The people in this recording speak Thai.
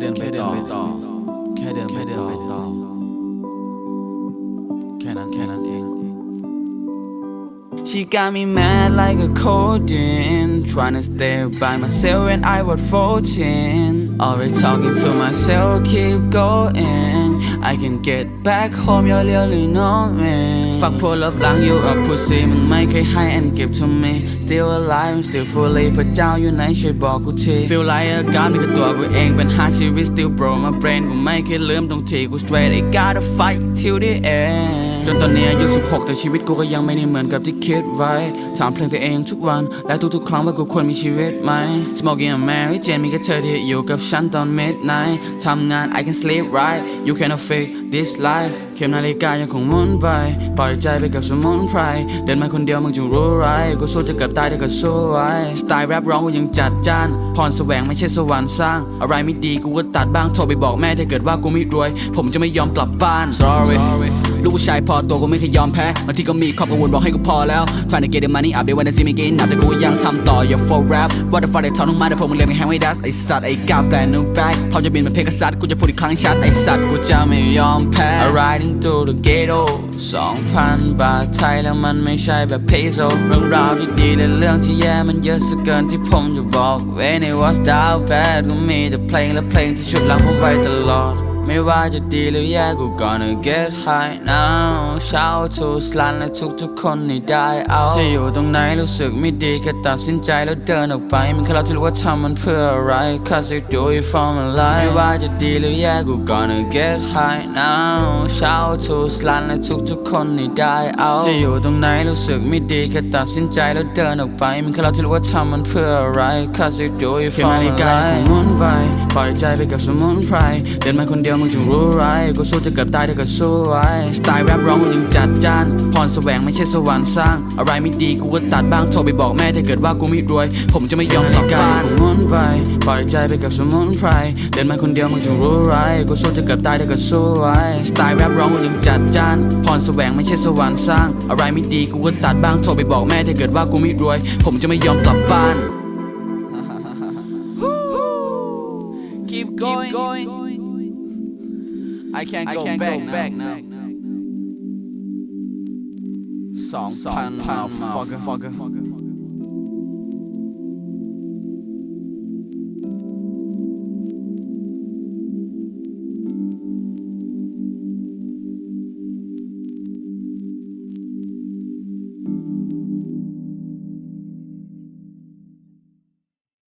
เดินไปต่อ แค่เดินไปต่อ แค่นั้นแค่นั้นเอง She got me mad like a codeine Trying to stay by myself when I was 14 Always talking to myself, keep going I can get back home, you really know me ฝักพวกลบล้าง you up pussy มึงไม่เคยให้ and give to me Still alive, I'm still fully พระเจ้าอยู่ไหนช่วยบอกกูที Feel like a god มีกับตัวกูเองเป็นหาชีวิต still bro my brain กูไม่เคยลืมตรงที่กู straight I gotta fight till the end จนตอนนี้อายุ 16 แต่ชีวิตกูก็ยังไม่ได้เหมือนกับที่คิดไว้ ถามเพลงตัวเองทุกวัน และทุกๆ ครั้งว่ากูควรมีชีวิตไหม Smoking a Mary Jane มีแค่เธอที่อยู่กับฉันตอน midnight ทำงาน I can sleep right you cannot fake this life เข็มนาฬิกายังคงหมุนไป ปล่อยใจไปกับสมุนไพร เดินมาคนเดียวมึงจึงรู้ไร กูสู้จะเกับตายแต่ก็สู้ไว้สไตล์แรปร้องกูยังจัดจ้าน พรแสวงไม่ใช่สวรรค์สร้าง อะไรไม่ดีกูก็ตัดบ้าง โทรไปบอกแม่ถ้าเกิดว่ากูไม่รวย ผมจะไม่ยอมกลับบ้าน sorry ลูกผู้ชายพอตัวกูไม่เคยยอมแพ้บางทีก็มีครอบครัวบอกให้กูพอแล้ว Trying to get the money up they wanna see me gain up แต่กูยังทำต่ออย่า full rap What the fuck ได้ทอนลงมาแต่พวกมึงเรียไม่แฮงไม่ดัสไอสัตว์ไอ้กาแปลนูแบ็คพร้อมจะบินเป็นเพกซัสกูจะพูดอีกครั้งชัดไอสัตว์กูจะไม่ยอมแพ้ Riding through the ghetto สองพันบาทไทยแล้วมันไม่ใช่แบบเพโซเรื่องราวที่ดีและเรื่องที่แย่มันเยอะสักเกินที่ผมจะบอก When it was down bad ก็มีแต่เพลงและเพลงที่ชุดหลังผมไว้ตลอด ไม่ว่าจะดีหรือแย่กู gonna get high now shout to slan และทุกๆคนให้ได้เอาจะอยู่ตรงไหนรู้สึกไม่ดีแค่ตัดสินใจแล้วเดินออกไปมันแค่เราที่รู้ว่าทำมันเพื่ออะไร cause I do it for my life ไม่ว่าจะดีหรือแย่กู gonna get high now shout to slan และทุกๆคนให้ได้เอาจะอยู่ตรงไหนรู้สึกไม่ดีแค่ตัดสินใจแล้วเดินออกไปมันแค่เราที่รู้ว่าทำมันเพื่ออะไร cause I do it for my life หมุนไปปล่อยใจไปกับสมุนไพรเดินมาคนเดียวมึงจงรู้ไรกูสู้จะเกือบตายแต่ก็สู้ไว้สไตล์แรปร้องกูยังจัดจ้านพรแสวงไม่ใช่สวรรค์สร้าง อะไรไม่ดีกูก็ตัดบ้างโทรไปบอกแม่ถ้าเกิดว่ากูไม่รวย ผมจะไม่ยอมกลับบ้านหมุนไปปล่อยใจไปกับสมุนไพรเดินมาคนเดียวมึงจงรู้ไรกูสู้จะเกือบตายแต่ก็สู้ไว้สไตล์แรปร้องกูยังจัดจ้านพรแสวงไม่ใช่สวรรค์สร้าง อะไรไม่ดีกูก็ตัดบ้างโทรไปบอกแม่ถ้าเกิดว่ากูไม่รวย ผมจะไม่ยอมกลับบ้าน Keep going. I can't go back back now. สองพัน motherfucker